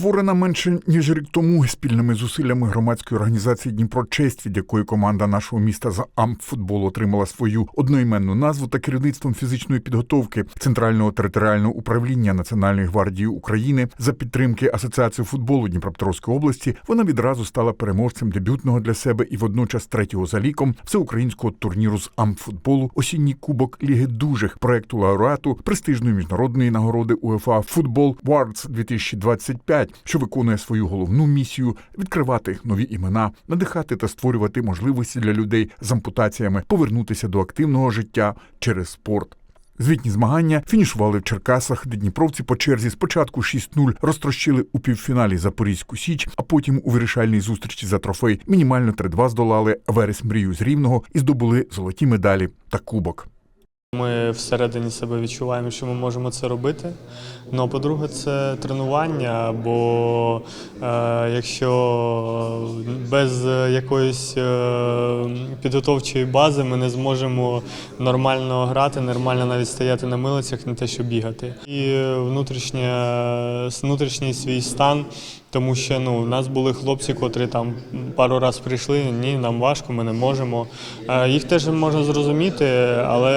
Створена менше ніж рік тому спільними зусиллями громадської організації Дніпро Честь, від якої команда нашого міста за амфутбол отримала свою одноіменну назву та керівництвом фізичної підготовки Центрального територіального управління Національної гвардії України за підтримки Асоціації футболу Дніпропетровської області. Вона відразу стала переможцем дебютного для себе і водночас третього за ліком всеукраїнського турніру з амфутболу осінній кубок Ліги дужих проекту лауреату престижної міжнародної нагороди УЕФА Футбол Ward's 2025, що виконує свою головну місію відкривати нові імена, надихати та створювати можливості для людей з ампутаціями повернутися до активного життя через спорт. Звітні змагання фінішували в Черкасах, де дніпровці по черзі спочатку 6-0 розтрощили у півфіналі Запорізьку Січ, а потім у вирішальній зустрічі за трофей мінімально 3-2 здолали Верес Мрію з Рівного і здобули золоті медалі та кубок. Ми всередині себе відчуваємо, що ми можемо це робити. Ну, а по-друге, це тренування, бо е, якщо без якоїсь е, підготовчої бази ми не зможемо нормально грати, нормально навіть стояти на милицях, не те, що бігати. І внутрішня, внутрішній свій стан, тому що ну, у нас були хлопці, котрі там пару разів прийшли, ні, нам важко, ми не можемо. Е, Їх теж можна зрозуміти, але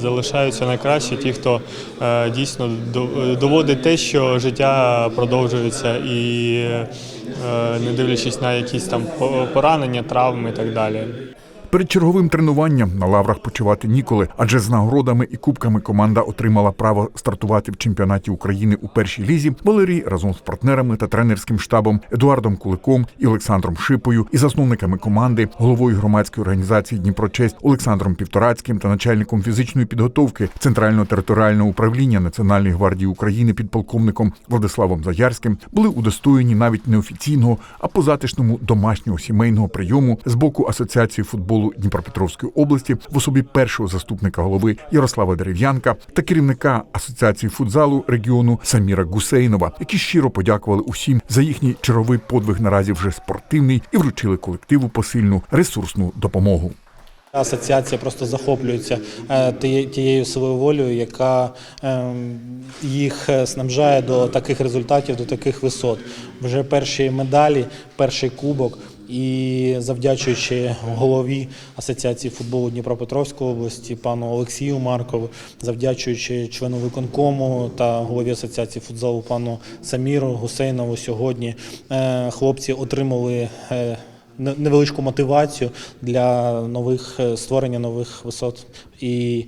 залишаються найкращі ті, хто е, дійсно до- доводить те, що життя продовжується і е, не дивлячись на якісь там по- поранення, травми і так далі. Перед черговим тренуванням на лаврах почувати ніколи, адже з нагородами і кубками команда отримала право стартувати в чемпіонаті України у першій лізі. Валерій разом з партнерами та тренерським штабом Едуардом Куликом і Олександром Шипою і засновниками команди, головою громадської організації Дніпрочесть Олександром Півторацьким та начальником фізичної підготовки Центрального територіального управління Національної гвардії України підполковником Владиславом Заярським були удостоєні навіть не офіційного, а по затишному домашнього сімейного прийому з боку Асоціації футболу Дніпропетровської області в особі першого заступника голови Ярослава Дерев'янка та керівника Асоціації футзалу регіону Саміра Гусейнова, які щиро подякували усім за їхній черговий подвиг наразі вже спортивний і вручили колективу посильну ресурсну допомогу. Асоціація просто захоплюється е, тією силою волею, яка ем, їх е, снабжає до таких результатів, до таких висот. Вже перші медалі, перший кубок. І завдячуючи голові Асоціації футболу Дніпропетровської області, пану Олексію Маркову, завдячуючи члену виконкому та голові Асоціації футзалу пану Саміру Гусейнову, сьогодні е, хлопці отримали. е, невеличку мотивацію для нових е, створення нових висот і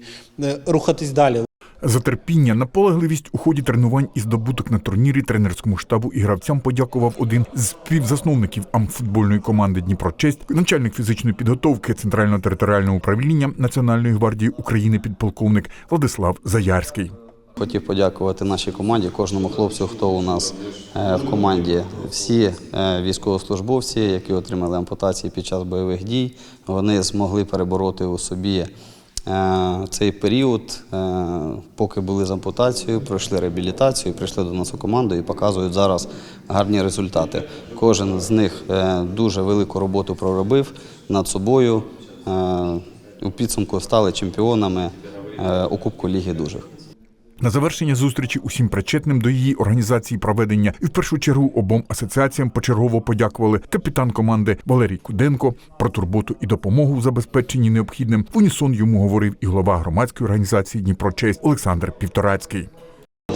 рухатись далі. За терпіння, наполегливість у ході тренувань і здобуток на турнірі тренерському штабу і гравцям подякував один з співзасновників амфутбольної команди Дніпрочесть, начальник фізичної підготовки Центрального територіального управління Національної гвардії України підполковник Владислав Заярський. Хотів подякувати нашій команді, кожному хлопцю, хто у нас е, в команді. Всі е, військовослужбовці, які отримали ампутації під час бойових дій, вони змогли перебороти у собі цей період, е, поки були з ампутацією, пройшли реабілітацію, прийшли до нас у команду і показують зараз гарні результати. Кожен з них е, дуже велику роботу проробив над собою. Е, У підсумку стали чемпіонами е, у Кубку Ліги Дужих. На завершення зустрічі усім причетним до її організації проведення і в першу чергу обом асоціаціям почергово подякували капітан команди Валерій Куденко про турботу і допомогу в забезпеченні необхідним. В унісон йому говорив і голова громадської організації Дніпрочесть Олександр Півторацький.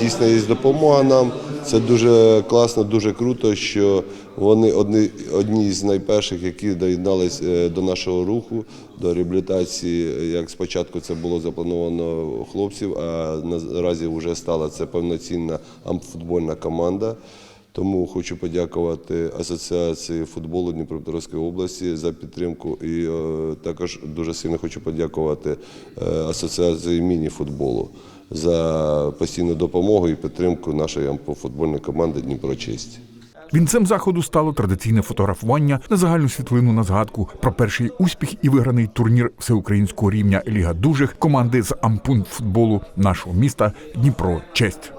Дійсно є допомога нам. Це дуже класно, дуже круто, що вони одні, одні з найперших, які доєднались е, до нашого руху, до реабілітації. Як спочатку це було заплановано хлопців, а наразі вже стала це повноцінна амфутбольна команда. Тому хочу подякувати Асоціації футболу Дніпропетровської області за підтримку. І е, також дуже сильно хочу подякувати е, Асоціації міні-футболу за постійну допомогу і підтримку нашої амфутбольної команди Дніпро Честь. Вінцем заходу стало традиційне фотографування на загальну світлину на згадку про перший успіх і виграний турнір всеукраїнського рівня Ліга дужих команди з ампун футболу нашого міста Дніпро Честь.